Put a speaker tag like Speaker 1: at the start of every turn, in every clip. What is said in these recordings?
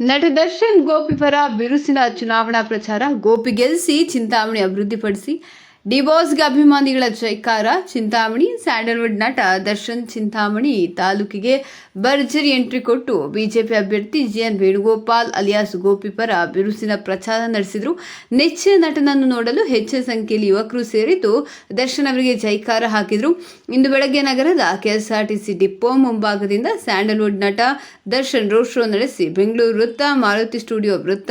Speaker 1: ನಟ ದರ್ಶನ್ ಗೋಪಿ ಪರ ಬಿರುಸಿನ ಚುನಾವಣಾ ಪ್ರಚಾರ ಗೋಪಿ ಗೆಲ್ಲಿಸಿ ಚಿಂತಾಮಣಿ ಅಭಿವೃದ್ಧಿಪಡಿಸಿ. ಡಿಬಾಸ್ಗೆ ಅಭಿಮಾನಿಗಳ ಜೈಕಾರ, ಚಿಂತಾಮಣಿ, ಸ್ಯಾಂಡಲ್ವುಡ್ ನಟ ದರ್ಶನ್ ಚಿಂತಾಮಣಿ ತಾಲೂಕಿಗೆ ಭರ್ಜರಿ ಎಂಟ್ರಿ ಕೊಟ್ಟು ಬಿಜೆಪಿ ಅಭ್ಯರ್ಥಿ ಜಿಎನ್ ವೇಣುಗೋಪಾಲ್ ಅಲಿಯಾಸ್ ಗೋಪಿ ಪರ ಬಿರುಸಿನ ಪ್ರಚಾರ ನಡೆಸಿದರು. ನೆಚ್ಚಿನ ನಟನನ್ನು ನೋಡಲು ಹೆಚ್ಚಿನ ಸಂಖ್ಯೆಯಲ್ಲಿ ಯುವಕರು ಸೇರಿದ್ದು ದರ್ಶನ್ ಅವರಿಗೆ ಜೈಕಾರ ಹಾಕಿದರು. ಇಂದು ಬೆಳಗ್ಗೆ ನಗರದ ಕೆಎಸ್ಆರ್ಟಿಸಿ ಡಿಪೋ ಮುಂಭಾಗದಿಂದ ಸ್ಯಾಂಡಲ್ವುಡ್ ನಟ ದರ್ಶನ್ ರೋಡ್ ಶೋ ನಡೆಸಿ ಬೆಂಗಳೂರು ವೃತ್ತ, ಮಾರುತಿ ಸ್ಟುಡಿಯೋ ವೃತ್ತ,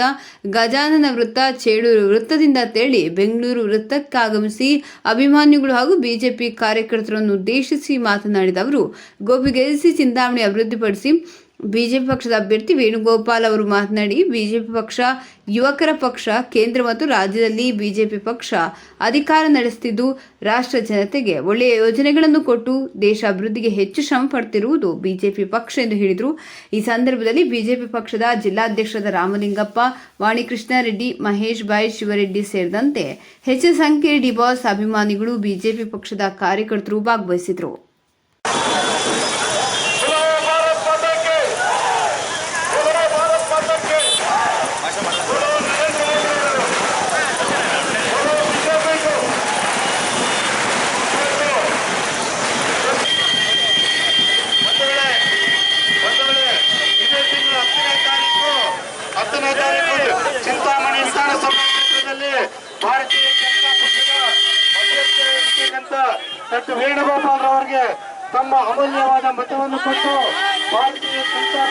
Speaker 1: ಗಜಾನನ ವೃತ್ತ, ಚೇಳೂರು ವೃತ್ತದಿಂದ ತೆರಳಿ ಬೆಂಗಳೂರು ವೃತ್ತಕ್ಕಾಗಮಿಸಿ ಅಭಿಮಾನಿಗಳು ಹಾಗೂ ಬಿಜೆಪಿ ಕಾರ್ಯಕರ್ತರನ್ನು ಉದ್ದೇಶಿಸಿ ಮಾತನಾಡಿದ ಅವರು ಗೋಪಿ ಗೆಲ್ಲಿಸಿ ಚಿಂತಾಮಣಿ ಅಭಿವೃದ್ಧಿಪಡಿಸಿ ಬಿಜೆಪಿ ಪಕ್ಷದ ಅಭ್ಯರ್ಥಿ ವೇಣುಗೋಪಾಲ್ ಅವರು ಮಾತನಾಡಿ, ಬಿಜೆಪಿ ಪಕ್ಷ, ಯುವಕರ ಪಕ್ಷ, ಕೇಂದ್ರ ಮತ್ತು ರಾಜ್ಯದಲ್ಲಿ ಬಿಜೆಪಿ ಪಕ್ಷ ಅಧಿಕಾರ ನಡೆಸುತ್ತಿದ್ದು ರಾಷ್ಟ್ರ ಜನತೆಗೆ ಒಳ್ಳೆಯ ಯೋಜನೆಗಳನ್ನು ಕೊಟ್ಟು ದೇಶ ಅಭಿವೃದ್ಧಿಗೆ ಹೆಚ್ಚು ಶ್ರಮ ಪಡ್ತಿರುವುದು ಬಿಜೆಪಿ ಪಕ್ಷ ಎಂದು ಹೇಳಿದರು. ಈ ಸಂದರ್ಭದಲ್ಲಿ ಬಿಜೆಪಿ ಪಕ್ಷದ ಜಿಲ್ಲಾಧ್ಯಕ್ಷರಾದ ರಾಮಲಿಂಗಪ್ಪ ವಾಣಿಕೃಷ್ಣ ರೆಡ್ಡಿ ಮಹೇಶ್ ಬಾಯ್ ಶಿವರೆಡ್ಡಿ ಸೇರಿದಂತೆ ಹೆಚ್ಚಿನ ಸಂಖ್ಯೆಯ ಡಿಬಾಸ್ ಅಭಿಮಾನಿಗಳು ಬಿಜೆಪಿ ಪಕ್ಷದ ಕಾರ್ಯಕರ್ತರು ಭಾಗವಹಿಸಿದರು.
Speaker 2: ಚಿಂತಾಮಣಿ ವಿಧಾನಸಭಾ ಕ್ಷೇತ್ರದಲ್ಲಿ ಭಾರತೀಯ ಜನತಾ ಪಕ್ಷದ ಅಭ್ಯರ್ಥಿಯಾಗಿರ್ತಕ್ಕಂಥ ಡಾಕ್ಟರ್ ವೇಣುಗೋಪಾಲ್ ಅವರಿಗೆ ತಮ್ಮ ಅಮೂಲ್ಯವಾದ ಮತವನ್ನು ಕೊಟ್ಟು ಭಾರತೀಯ ಜನತಾ